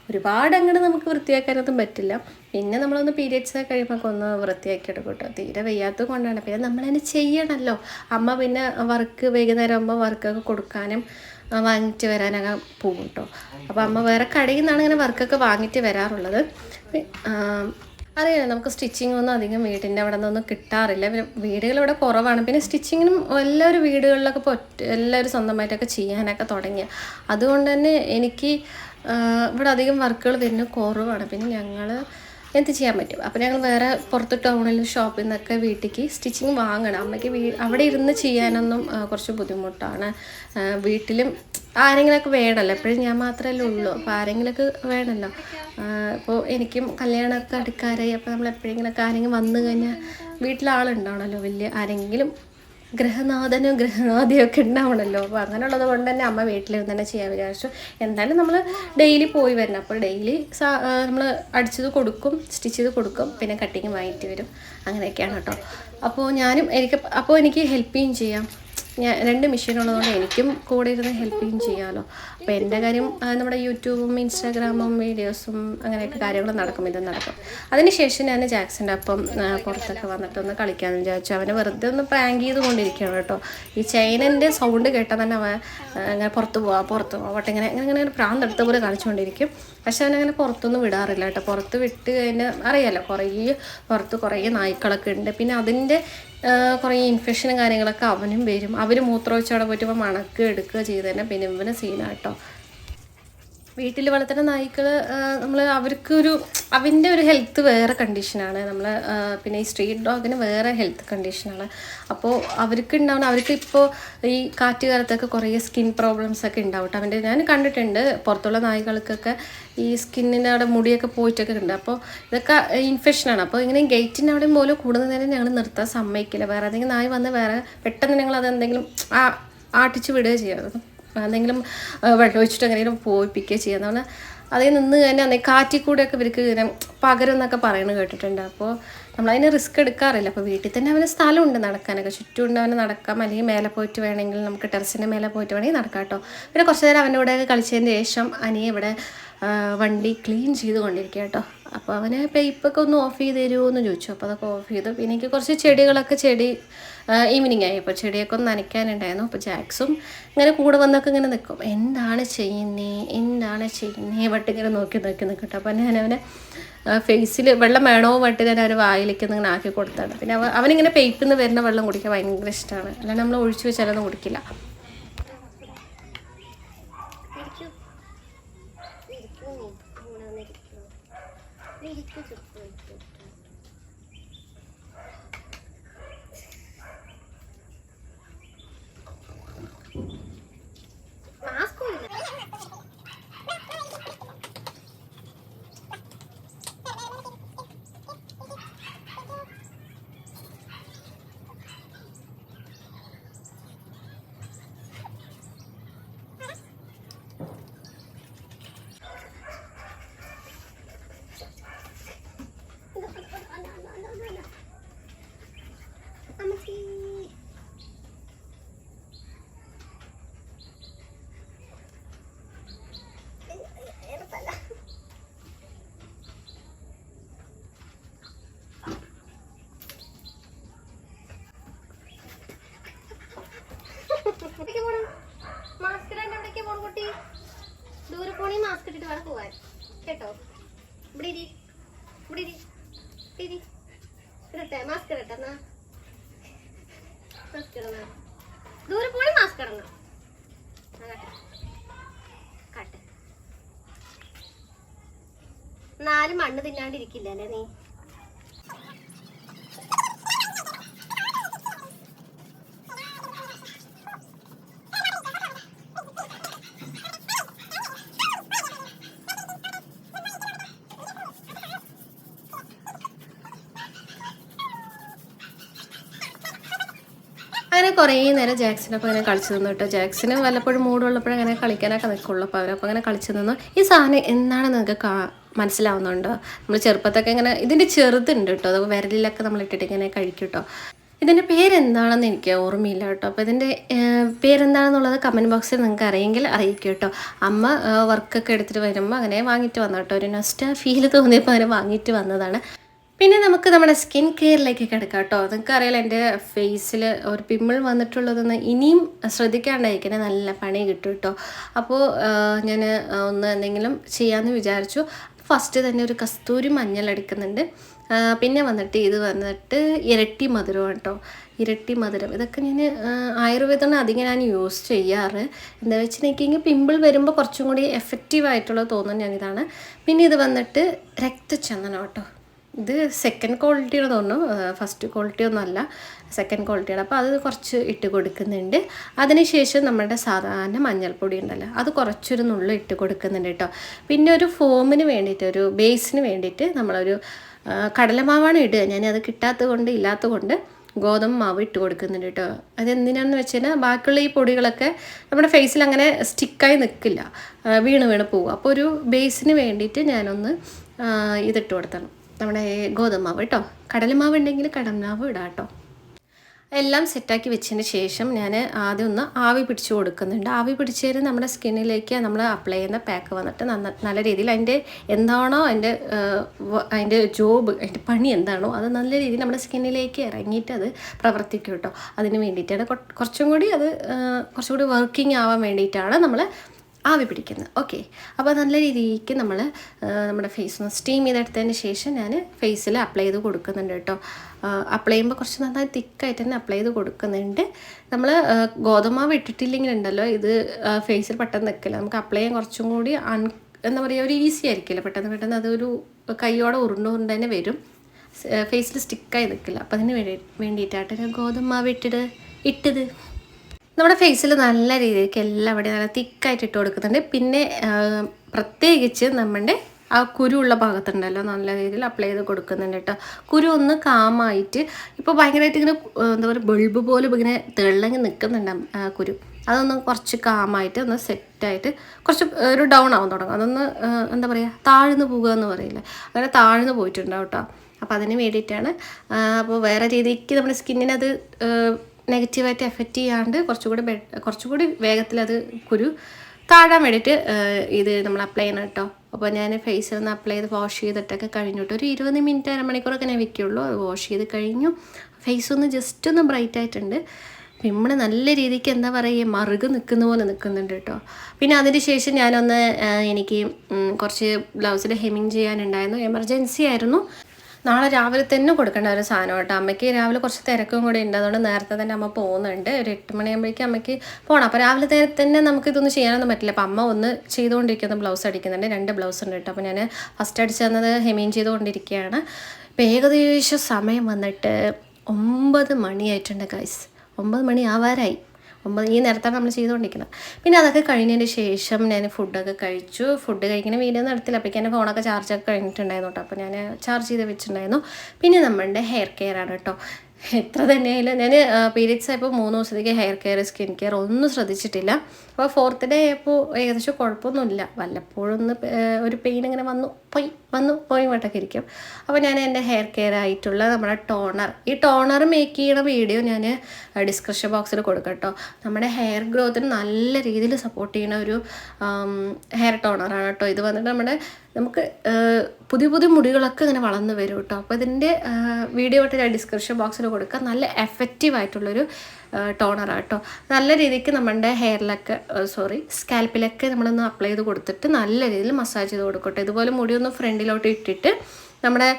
ഒരുപാട് അങ്ങനെ നമുക്ക് വൃത്തിയാക്കാനൊന്നും പറ്റില്ല. പിന്നെ നമ്മളൊന്ന് പീരിയഡ്സ് കഴിയുമ്പോൾ ഒന്ന് വൃത്തിയാക്കി എടുക്കും കേട്ടോ. തീരെ വയ്യാത്തത് കൊണ്ടാണ്. പിന്നെ നമ്മളതിന് ചെയ്യണമല്ലോ അമ്മ പിന്നെ വർക്ക് വൈകുന്നേരം ആകുമ്പോൾ വർക്കൊക്കെ കൊടുക്കാനും വാങ്ങിയിട്ട് വരാനൊക്കെ പോകും കേട്ടോ അപ്പോൾ അമ്മ വേറെ കടയിൽ നിന്നാണ് ഇങ്ങനെ വർക്കൊക്കെ വാങ്ങിയിട്ട് വരാറുള്ളത്. അറിയാം നമുക്ക് സ്റ്റിച്ചിങ് ഒന്നും അധികം വീടിന്റെ അവിടെ നിന്നൊന്നും കിട്ടാറില്ല. പിന്നെ വീടുകൾ ഇവിടെ കുറവാണ്. പിന്നെ സ്റ്റിച്ചിങ്ങിനും എല്ലാവരും വീടുകളിലൊക്കെ ഇപ്പോൾ ഒറ്റ എല്ലാവരും സ്വന്തമായിട്ടൊക്കെ ചെയ്യാനൊക്കെ തുടങ്ങിയ. അതുകൊണ്ട് തന്നെ എനിക്ക് ഇവിടെ അധികം വർക്കുകൾ വരുന്നത് കുറവാണ്. പിന്നെ ഞങ്ങൾ എന്ത് ചെയ്യാൻ പറ്റും? അപ്പോൾ ഞങ്ങൾ വേറെ പുറത്ത് ടൗണിൽ ഷോപ്പിൽ നിന്നൊക്കെ വീട്ടിലേക്ക് സ്റ്റിച്ചിങ് വാങ്ങണം. അമ്മയ്ക്ക് വീ അവിടെ ഇരുന്ന് ചെയ്യാനൊന്നും കുറച്ച് ബുദ്ധിമുട്ടാണ്. വീട്ടിലും ആരെങ്കിലുമൊക്കെ വേണമല്ലോ എപ്പോഴും ഞാൻ മാത്രമല്ലേ ഉള്ളൂ. അപ്പോൾ ആരെങ്കിലുമൊക്കെ വേണമല്ലോ അപ്പോൾ എനിക്കും കല്യാണമൊക്കെ അടുക്കാറായി. അപ്പോൾ നമ്മൾ എപ്പോഴെങ്കിലുമൊക്കെ ആരെങ്കിലും വന്നു കഴിഞ്ഞാൽ വീട്ടിലാളുണ്ടാവണമല്ലോ വലിയ ആരെങ്കിലും ഗൃഹനാഥനും ഗൃഹനാഥിയും ഒക്കെ ഉണ്ടാവണമല്ലോ അപ്പോൾ അങ്ങനെയുള്ളത് കൊണ്ട് തന്നെ അമ്മ വീട്ടിലിരുന്ന് തന്നെ ചെയ്യാൻ വിചാരിച്ചു. എന്തായാലും നമ്മൾ ഡെയിലി പോയി വരണം. അപ്പോൾ ഡെയിലി നമ്മൾ അടിച്ചത് കൊടുക്കും സ്റ്റിച്ച് ചെയ്ത് കൊടുക്കും പിന്നെ കട്ടിങ് വാങ്ങിയിട്ട് വരും. അങ്ങനെയൊക്കെയാണ് കേട്ടോ. അപ്പോൾ ഞാനും എനിക്ക് അപ്പോൾ എനിക്ക് ഹെൽപ്പ് ചെയ്യും ചെയ്യാം. ഞാൻ രണ്ട് മെഷീൻ ഉള്ളതുകൊണ്ട് എനിക്കും കൂടെ ഇരുന്ന് ഹെൽപ്പ് ചെയ്യും ചെയ്യാമല്ലോ അപ്പോൾ എന്റെ കാര്യം നമ്മുടെ യൂട്യൂബും ഇൻസ്റ്റാഗ്രാമും വീഡിയോസും അങ്ങനെയൊക്കെ കാര്യങ്ങൾ നടക്കും ഇത് നടക്കും. അതിനുശേഷം ഞാൻ ജാക്സന്റെ അപ്പം പുറത്തൊക്കെ വന്നിട്ട് ഒന്ന് കളിക്കാമെന്ന് വിചാരിച്ചു. അവനെ വെറുതെ ഒന്ന് പ്രാങ്ക് ചെയ്തുകൊണ്ടിരിക്കുകയാണ് കേട്ടോ. ഈ ചൈനന്റെ സൗണ്ട് കേട്ടാൽ തന്നെ അവൻ അങ്ങനെ പുറത്ത് പോവാം പുറത്ത് പോവാം ഇങ്ങനെ ഇങ്ങനെ ഇങ്ങനെ പ്രാന്തെടുത്ത പോലെ കാണിച്ചുകൊണ്ടിരിക്കും പക്ഷെ അവനങ്ങനെ പുറത്തൊന്നും വിടാറില്ല കേട്ടോ. പുറത്ത് വിട്ട് കഴിഞ്ഞാൽ അറിയാലോ കുറേ പുറത്ത് കുറേ നായ്ക്കളൊക്കെ ഉണ്ട്. പിന്നെ അതിന്റെ കുറേ ഇൻഫെക്ഷനും കാര്യങ്ങളൊക്കെ അവനും വരും. അവർ മൂത്രമൊഴിച്ചവിടെ പോയിട്ട് ഇപ്പോൾ മണക്കുക എടുക്കുക ചെയ്ത് തന്നെ പിന്നെ ഇവന് സീനാട്ടോ വീട്ടിൽ വളർത്തുന്ന നായ്ക്കൾ നമ്മൾ അവർക്ക് ഒരു അവന്റെ ഒരു ഹെൽത്ത് വേറെ കണ്ടീഷനാണ് നമ്മൾ പിന്നെ ഈ സ്ട്രീറ്റ് ഡോഗിന് വേറെ ഹെൽത്ത് കണ്ടീഷനാണ് അപ്പോൾ അവർക്ക് ഉണ്ടാവുന്ന അവർക്ക് ഇപ്പോൾ ഈ കാറ്റ് കാലത്തൊക്കെ കുറേ സ്കിൻ പ്രോബ്ലംസ് ഒക്കെ ഉണ്ടാവും. അവന്റെ ഞാൻ കണ്ടിട്ടുണ്ട് പുറത്തുള്ള നായ്ക്കൾക്കൊക്കെ ഈ സ്കിന്നിന്റെ അവിടെ മുടിയൊക്കെ പോയിട്ടൊക്കെ ഉണ്ട് അപ്പോൾ ഇതൊക്കെ ഇൻഫെക്ഷനാണ് അപ്പോൾ ഇങ്ങനെ ഗേറ്റിന്റെ അവിടെ പോലും കൂടുതൽ നേരം ഞങ്ങൾ നിർത്താൻ സമ്മതിക്കില്ല വേറെ ഏതെങ്കിലും നായ് വന്ന് വേറെ പെട്ടെന്ന് ഞങ്ങൾ അതെന്തെങ്കിലും ആ ആട്ടിച്ച് വിടുകയോ ചെയ്യാം എന്തെങ്കിലും വെള്ളം ഒഴിച്ചിട്ട് എങ്ങനെയും പോയിപ്പിക്കുകയോ ചെയ്യുക എന്നാണ് അതിൽ നിന്ന് തന്നെ അന്നേ കാറ്റിൽ കൂടെയൊക്കെ ഇവർക്ക് ഇങ്ങനെ പകരം എന്നൊക്കെ പറയുന്നത് കേട്ടിട്ടുണ്ട്. അപ്പോൾ നമ്മളതിന് റിസ്ക് എടുക്കാറില്ല. അപ്പോൾ വീട്ടിൽ തന്നെ അവന് സ്ഥലമുണ്ട് നടക്കാനൊക്കെ. ചുറ്റുമുണ്ട് അവന് നടക്കാം. അല്ലെങ്കിൽ മേലെ പോയിട്ട് വേണമെങ്കിൽ നമുക്ക് ടെറസിന്റെ മേലെ പോയിട്ട് വേണമെങ്കിൽ നടക്കാം കേട്ടോ. പിന്നെ കുറച്ച് നേരം അവന്റെ കൂടെയൊക്കെ കളിച്ചതിന് ശേഷം അനിയെ ഇവിടെ വണ്ടി ക്ലീൻ ചെയ്തുകൊണ്ടിരിക്കുക കേട്ടോ. അപ്പോൾ അവന് പൈപ്പൊക്കെ ഒന്ന് ഓഫ് ചെയ്ത് തരുമോ എന്ന് ചോദിച്ചു. അപ്പോൾ അതൊക്കെ ഓഫ് ചെയ്തു. പിന്നെ എനിക്ക് കുറച്ച് ചെടികളൊക്കെ ചെടി ഈവനിങ് ആയി. അപ്പോൾ ചെടിയൊക്കെ ഒന്ന് നനയ്ക്കാനുണ്ടായിരുന്നു. അപ്പോൾ ജാക്സും ഇങ്ങനെ കൂടെ വന്നൊക്കെ ഇങ്ങനെ നിൽക്കും എന്താണ് ചെയ്യുന്നേ? എന്താണ് ചെയ്യുന്നേ? വട്ട് ഇങ്ങനെ നോക്കി നോക്കി നിൽക്കട്ടെ അപ്പോൾ ഞാൻ അവനെ ഫേസിൽ വെള്ളം വേണോ വട്ട് ഞാൻ അവന് വായിലേക്ക് ഇങ്ങനെ ആക്കി കൊടുത്താണ്. പിന്നെ അവ അവനിങ്ങനെ പൈപ്പിൽ നിന്ന് വരുന്ന വെള്ളം കുടിക്കാൻ ഭയങ്കര ഇഷ്ടമാണ് അല്ലാണ്ട് നമ്മൾ ഒഴിച്ചു വെച്ചാലൊന്നും കുടിക്കില്ല എവിടേക്ക് പോണം മാസ്ക് ഇടാണ്ട് എവിടേക്ക് പോണം കുട്ടി ദൂരെ പോണി മാസ്ക് ഇട്ടിട്ട് വേണം പോവാൻ കേട്ടോ? ഇവിടെ ഇരി. ഇവിടെ ഇരി. ഇരി. മാസ്ക് ഇടട്ടെ എന്നാ? മാസ്ക് ദൂരെ പോയി മാസ്ക് ഇടണം. കാട്ട്? നാല് മണ്ണ് തിന്നാണ്ടിരിക്കില്ല അല്ലേ നീ? അങ്ങനെ കുറേ നേരം ജാക്സിനൊക്കെ അങ്ങനെ കളിച്ചു നിന്നു കേട്ടോ. ജാക്സിന് വല്ലപ്പോഴും മൂടുള്ളപ്പോഴും അങ്ങനെ കളിക്കാനൊക്കെ നിൽക്കുള്ളൂ അപ്പോൾ അവരപ്പോൾ അങ്ങനെ കളിച്ചു നിന്നു. ഈ സാധനം എന്താണ് നിങ്ങൾക്ക് കാ മനസ്സിലാവുന്നുണ്ടോ? നമ്മൾ ചെറുപ്പത്തൊക്കെ ഇങ്ങനെ ഇതിന്റെ ചെറുതുണ്ട് കേട്ടോ. അത് വിരലിലൊക്കെ നമ്മൾ ഇട്ടിട്ട് ഇങ്ങനെ കഴിക്കും കേട്ടോ. ഇതിന്റെ പേരെന്താണെന്ന് എനിക്ക് ഓർമ്മയില്ല കേട്ടോ. അപ്പോൾ ഇതിന്റെ പേരെന്താണെന്നുള്ളത് കമന്റ് ബോക്സിൽ നിങ്ങൾക്ക് അറിയെങ്കിൽ അറിയിക്കും കേട്ടോ. അമ്മ വർക്കൊക്കെ എടുത്തിട്ട് വരുമ്പോൾ അങ്ങനെ വാങ്ങിയിട്ട് വന്നു കേട്ടോ. ഒരു നൊസ്റ്റ ഫീൽ തോന്നിയപ്പോൾ അങ്ങനെ വാങ്ങിയിട്ട് വന്നതാണ്. പിന്നെ നമുക്ക് നമ്മുടെ സ്കിൻ കെയറിലേക്ക് കിടക്കാം കേട്ടോ. നിങ്ങൾക്ക് അറിയാലോ എന്റെ ഫേസിൽ ഒരു പിമ്പിൾ വന്നിട്ടുള്ളതൊന്ന് ഇനിയും ശ്രദ്ധിക്കാണ്ടായിരിക്കണേ. നല്ല പണി കിട്ടും കേട്ടോ. അപ്പോൾ ഞാൻ ഒന്ന് എന്തെങ്കിലും ചെയ്യാമെന്ന് വിചാരിച്ചു. ഫസ്റ്റ് തന്നെ ഒരു കസ്തൂരി മഞ്ഞൾ എടുക്കുന്നുണ്ട്. പിന്നെ വന്നിട്ട് ഇത് വന്നിട്ട് ഇരട്ടി മധുരം കേട്ടോ. ഇരട്ടി മധുരം. ഇതൊക്കെ ഞാൻ ആയുർവേദമാണ് അധികം ഞാൻ യൂസ് ചെയ്യാറ്. എന്താ വെച്ചിട്ടുണ്ടെങ്കിൽ പിമ്പിൾ വരുമ്പോൾ കുറച്ചും കൂടി എഫക്റ്റീവ് ആയിട്ടുള്ളത് തോന്നുന്നു ഞാനിതാണ്. പിന്നെ ഇത് വന്നിട്ട് രക്തചന്ദനം കേട്ടോ. ഇത് സെക്കൻഡ് ക്വാളിറ്റിയുടെ തോന്നുന്നു. ഫസ്റ്റ് ക്വാളിറ്റി ഒന്നും അല്ല. സെക്കൻഡ് ക്വാളിറ്റിയാണ് അപ്പോൾ അത് കുറച്ച് ഇട്ട് കൊടുക്കുന്നുണ്ട്. അതിനുശേഷം നമ്മുടെ സാധാരണ മഞ്ഞൾപ്പൊടി ഉണ്ടല്ലോ. അത് കുറച്ചൊരു നുള്ളു ഇട്ട് കൊടുക്കുന്നുണ്ട് കേട്ടോ. പിന്നെ ഒരു ഫോമിന് വേണ്ടിയിട്ട് ഒരു ബേസിന് വേണ്ടിയിട്ട് നമ്മളൊരു കടലമാവാണ് ഇടുക. ഞാൻ അത് കിട്ടാത്തത് കൊണ്ട് ഇല്ലാത്തത് കൊണ്ട് ഗോതമ്പ് മാവ് ഇട്ട് കൊടുക്കുന്നുണ്ട് കേട്ടോ. അതെന്തിനാന്ന് വെച്ച് കഴിഞ്ഞാൽ ബാക്കിയുള്ള ഈ പൊടികളൊക്കെ നമ്മുടെ ഫേസിൽ അങ്ങനെ സ്റ്റിക്കായി നിൽക്കില്ല വീണ് വീണ് പോകും അപ്പോൾ ഒരു ബേസിന് വേണ്ടിയിട്ട് ഞാനൊന്ന് ഇതിട്ട് കൊടുത്തണം. നമ്മുടെ ഗോതമാവ് മാവ് കേട്ടോ കടലമാവ് ഉണ്ടെങ്കിൽ കടലമാവ് ഇടാം കേട്ടോ എല്ലാം സെറ്റാക്കി വെച്ചതിന് ശേഷം ഞാൻ ആദ്യം ഒന്ന് ആവി പിടിച്ച് കൊടുക്കുന്നുണ്ട്. ആവി പിടിച്ചതിന് നമ്മുടെ സ്കിന്നിലേക്ക് നമ്മൾ അപ്ലൈ ചെയ്യുന്ന പാക്ക് വന്നിട്ട് നന്ന നല്ല രീതിയിൽ അതിന്റെ എന്താണോ അതിന്റെ അതിന്റെ ജോബ് അതിന്റെ പണി എന്താണോ അത് നല്ല രീതിയിൽ നമ്മുടെ സ്കിന്നിലേക്ക് ഇറങ്ങിയിട്ട് അത് പ്രവർത്തിക്കും കേട്ടോ അതിന് വേണ്ടിയിട്ടാണ്. കുറച്ചും കൂടി അത് കുറച്ചും കൂടി വർക്കിംഗ് ആവാൻ വേണ്ടിയിട്ടാണ് നമ്മൾ ആവി പിടിക്കുന്നത്. ഓക്കെ അപ്പോൾ നല്ല രീതിക്ക് നമ്മൾ നമ്മുടെ ഫേസ് ഒന്ന് സ്റ്റീം ചെയ്തെടുത്തതിന് ശേഷം ഞാൻ ഫേസിൽ അപ്ലൈ ചെയ്ത് കൊടുക്കുന്നുണ്ട് കേട്ടോ. അപ്ലൈ ചെയ്യുമ്പോൾ കുറച്ച് നന്നായി തിക്കായിട്ട് തന്നെ അപ്ലൈ ചെയ്ത് കൊടുക്കുന്നുണ്ട്. നമ്മൾ ഗോതമാവ് ഇട്ടിട്ടില്ലെങ്കിൽ ഉണ്ടല്ലോ ഇത് ഫേസിൽ പെട്ടെന്ന് നിൽക്കില്ല നമുക്ക് അപ്ലൈ ചെയ്യാൻ കുറച്ചും കൂടി അൺ എന്താ പറയുക ഒരു ഈസി ആയിരിക്കില്ല? പെട്ടെന്ന് പെട്ടെന്ന് അതൊരു കൈയോടെ ഉരുണ്ട് ഉരുണ്ട് തന്നെ വരും. ഫേസിൽ സ്റ്റിക്കായി നിൽക്കില്ല അപ്പം അതിന് വേണ്ടി വേണ്ടിയിട്ടാണ് ഞാൻ ഗോതമാവ് ഇട്ടിട്ട് ഇട്ടത്. നമ്മുടെ ഫേസിൽ നല്ല രീതിക്ക് എല്ലാവിടെയും നല്ല തിക്കായിട്ട് ഇട്ട് കൊടുക്കുന്നുണ്ട്. പിന്നെ പ്രത്യേകിച്ച് നമ്മുടെ ആ കുരുള്ള ഭാഗത്തുണ്ടല്ലോ നല്ല രീതിയിൽ അപ്ലൈ ചെയ്ത് കൊടുക്കുന്നുണ്ട് കേട്ടോ. കുരു ഒന്ന് കാമായിട്ട് ഇപ്പോൾ ഭയങ്കരമായിട്ട് ഇങ്ങനെ എന്താ പറയുക ബൾബ് പോലും ഇങ്ങനെ തെള്ളങ്ങി നിൽക്കുന്നുണ്ട് കുരു. അതൊന്ന് കുറച്ച് കാമായിട്ട് ഒന്ന് സെറ്റായിട്ട് കുറച്ച് ഒരു ഡൗൺ ആവാൻ തുടങ്ങും. അതൊന്ന് എന്താ പറയുക താഴ്ന്നു പോകുക എന്ന് പറയില്ല? അങ്ങനെ താഴ്ന്നു പോയിട്ടുണ്ടാവും കേട്ടോ. അപ്പോൾ അതിന് വേണ്ടിയിട്ടാണ് അപ്പോൾ വേറെ രീതിക്ക് നമ്മുടെ സ്കിന്നിനത് നെഗറ്റീവായിട്ട് എഫക്റ്റ് ചെയ്യാണ്ട് കുറച്ചുകൂടി ബെ കുറച്ചുകൂടി വേഗത്തിൽ അത് കുരു താഴാൻ വേണ്ടിയിട്ട് ഇത് നമ്മൾ അപ്ലൈ ചെയ്യണം കേട്ടോ. അപ്പോൾ ഞാൻ ഫേസിൽ നിന്ന് അപ്ലൈ ചെയ്ത് വാഷ് ചെയ്തിട്ടൊക്കെ കഴിഞ്ഞിട്ട് ഒരു ഇരുപത് മിനിറ്റ് അരമണിക്കൂറൊക്കെ ഞാൻ വെക്കുള്ളൂ. അത് വാഷ് ചെയ്ത് കഴിഞ്ഞു. ഫേസ് ഒന്ന് ജസ്റ്റ് ഒന്ന് ബ്രൈറ്റ് ആയിട്ടുണ്ട്. നമ്മൾ നല്ല രീതിക്ക് എന്താ പറയുക മറുക് നിൽക്കുന്ന പോലെ നിൽക്കുന്നുണ്ട് കേട്ടോ. പിന്നെ അതിന് ശേഷം ഞാനൊന്ന് എനിക്ക് കുറച്ച് ബ്ലൗസിൽ ഹെമ്മിങ് ചെയ്യാനുണ്ടായിരുന്നു. എമർജൻസി ആയിരുന്നു. നാളെ രാവിലെ തന്നെ കൊടുക്കേണ്ട ഒരു സാധനം കേട്ടോ. അമ്മയ്ക്ക് രാവിലെ കുറച്ച് തിരക്കും കൂടി ഉണ്ട്. അതുകൊണ്ട് നേരത്തെ തന്നെ അമ്മ പോകുന്നുണ്ട്. ഒരു എട്ട് മണിയാകുമ്പോഴേക്കും അമ്മയ്ക്ക് പോകണം അപ്പോൾ രാവിലെ തന്നെ നമുക്ക് ഇതൊന്നും ചെയ്യാനൊന്നും പറ്റില്ല. അപ്പോൾ അമ്മ ഒന്ന് ചെയ്തുകൊണ്ടിരിക്കുന്ന ബ്ലൗസ് അടിക്കുന്നുണ്ട്. രണ്ട് ബ്ലൗസ് ഉണ്ട് കേട്ടോ. അപ്പോൾ ഞാൻ ഫസ്റ്റ് അടിച്ചു തന്നത് ഹെമീൻ ചെയ്തുകൊണ്ടിരിക്കുകയാണ്. അപ്പോൾ ഏകദേശം സമയം വന്നിട്ട് ഒമ്പത് മണിയായിട്ടുണ്ട് ഗൈസ് ഒമ്പത് മണി ആവാറായി. ഒമ്പത് ഈ നേരത്താണ് നമ്മൾ ചെയ്തുകൊണ്ടിരിക്കുന്നത്. പിന്നെ അതൊക്കെ കഴിഞ്ഞതിന് ശേഷം ഞാൻ ഫുഡൊക്കെ കഴിച്ചു. ഫുഡ് കഴിക്കുന്ന വീഡിയോ ഒന്നും എടുത്തില്ല. അപ്പോഴേക്കും എന്റെ ഫോണൊക്കെ ചാർജൊക്കെ കഴിഞ്ഞിട്ടുണ്ടായിരുന്നു കേട്ടോ. അപ്പോൾ ഞാൻ ചാർജ് ചെയ്ത് വെച്ചിട്ടുണ്ടായിരുന്നു. പിന്നെ നമ്മളുടെ ഹെയർ കെയർ ആണ് കേട്ടോ. എത്ര തന്നെയായാലും ഞാൻ പീരീഡ്സ് ആയപ്പോൾ മൂന്ന് ദിവസത്തേക്ക് ഹെയർ കെയർ സ്കിൻ കെയർ ഒന്നും ശ്രദ്ധിച്ചിട്ടില്ല. അപ്പോൾ ഫോർത്ത് ഡേ ആയപ്പോൾ ഏകദേശം കുഴപ്പമൊന്നുമില്ല. വല്ലപ്പോഴും ഒന്ന് ഒരു പെയിൻ ഇങ്ങനെ വന്നു. പോയി വന്നു പോയി മട്ടൊക്കെ ഇരിക്കും. അപ്പോൾ ഞാൻ എന്റെ ഹെയർ കെയർ ആയിട്ടുള്ള നമ്മുടെ ടോണർ ഈ ടോണർ മേക്ക് ചെയ്യണ വീഡിയോ ഞാൻ ഡിസ്ക്രിപ്ഷൻ ബോക്സിൽ കൊടുക്കട്ടോ നമ്മുടെ ഹെയർ ഗ്രോത്തിന് നല്ല രീതിയിൽ സപ്പോർട്ട് ചെയ്യുന്ന ഒരു ഹെയർ ടോണറാണ് കേട്ടോ. ഇത് വന്നിട്ട് നമ്മുടെ നമുക്ക് പുതിയ പുതിയ മുടികളൊക്കെ ഇങ്ങനെ വളർന്നു വരും കേട്ടോ. അപ്പോൾ ഇതിന്റെ വീഡിയോ ആയിട്ട് ഞാൻ ഡിസ്ക്രിപ്ഷൻ ബോക്സിൽ കൊടുക്കാം. നല്ല എഫക്റ്റീവ് ആയിട്ടുള്ളൊരു ടോണറാണ് കേട്ടോ നല്ല രീതിക്ക് നമ്മുടെ ഹെയറിലൊക്കെ സോറി സ്കാൽപ്പിലൊക്കെ നമ്മളൊന്ന് അപ്ലൈ ചെയ്ത് കൊടുത്തിട്ട് നല്ല രീതിയിൽ മസാജ് ചെയ്ത് കൊടുക്കട്ടെ. ഇതുപോലെ മുടി ഒന്ന് ഫ്രണ്ടിലോട്ട് ഇട്ടിട്ട് നമ്മുടെ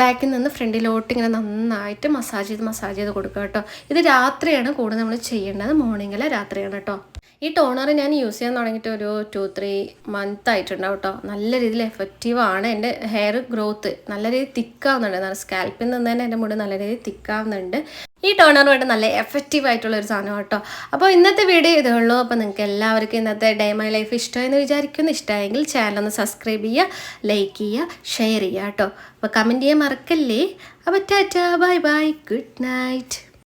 ബാക്കിൽ നിന്ന് ഫ്രണ്ടിലോട്ട് ഇങ്ങനെ നന്നായിട്ട് മസാജ് ചെയ്ത് മസാജ് ചെയ്ത് കൊടുക്കുക കേട്ടോ ഇത് രാത്രിയാണ് കൂടുതൽ നമ്മൾ ചെയ്യേണ്ടത്. മോർണിംഗിൽ രാത്രിയാണ് കേട്ടോ ഈ ടോണർ ഞാൻ യൂസ് ചെയ്യാൻ തുടങ്ങിയിട്ട് ഒരു ടു ത്രീ മന്ത് ആയിട്ടുണ്ടാവും കേട്ടോ. നല്ല രീതിയിൽ എഫക്റ്റീവ് ആണ്. എന്റെ ഹെയർ ഗ്രോത്ത് നല്ല രീതിയിൽ തിക്കാവുന്നുണ്ട്. നല്ല സ്കാൽപ്പിൽ നിന്ന് തന്നെ എന്റെ മുടി നല്ല രീതിയിൽ തിക്കാവുന്നുണ്ട്. ഈ ടോണർ ടോണറുമായിട്ട് നല്ല എഫക്റ്റീവ് ആയിട്ടുള്ള ഒരു സാധനം കേട്ടോ. അപ്പോൾ ഇന്നത്തെ വീഡിയോ ഇതേ ഉള്ളൂ. അപ്പോൾ നിങ്ങൾക്ക് എല്ലാവർക്കും ഇന്നത്തെ ഡേ മൈ ലൈഫ് ഇഷ്ടമായെന്ന് വിചാരിക്കുന്നു. ഇഷ്ടമായെങ്കിൽ ചാനൽ ഒന്ന് സബ്സ്ക്രൈബ് ചെയ്യുക ലൈക്ക് ചെയ്യുക ഷെയർ ചെയ്യുക കേട്ടോ. അപ്പോൾ കമന്റ് ചെയ്യാൻ മറക്കല്ലേ? അപ്പോൾ tata bye bye good night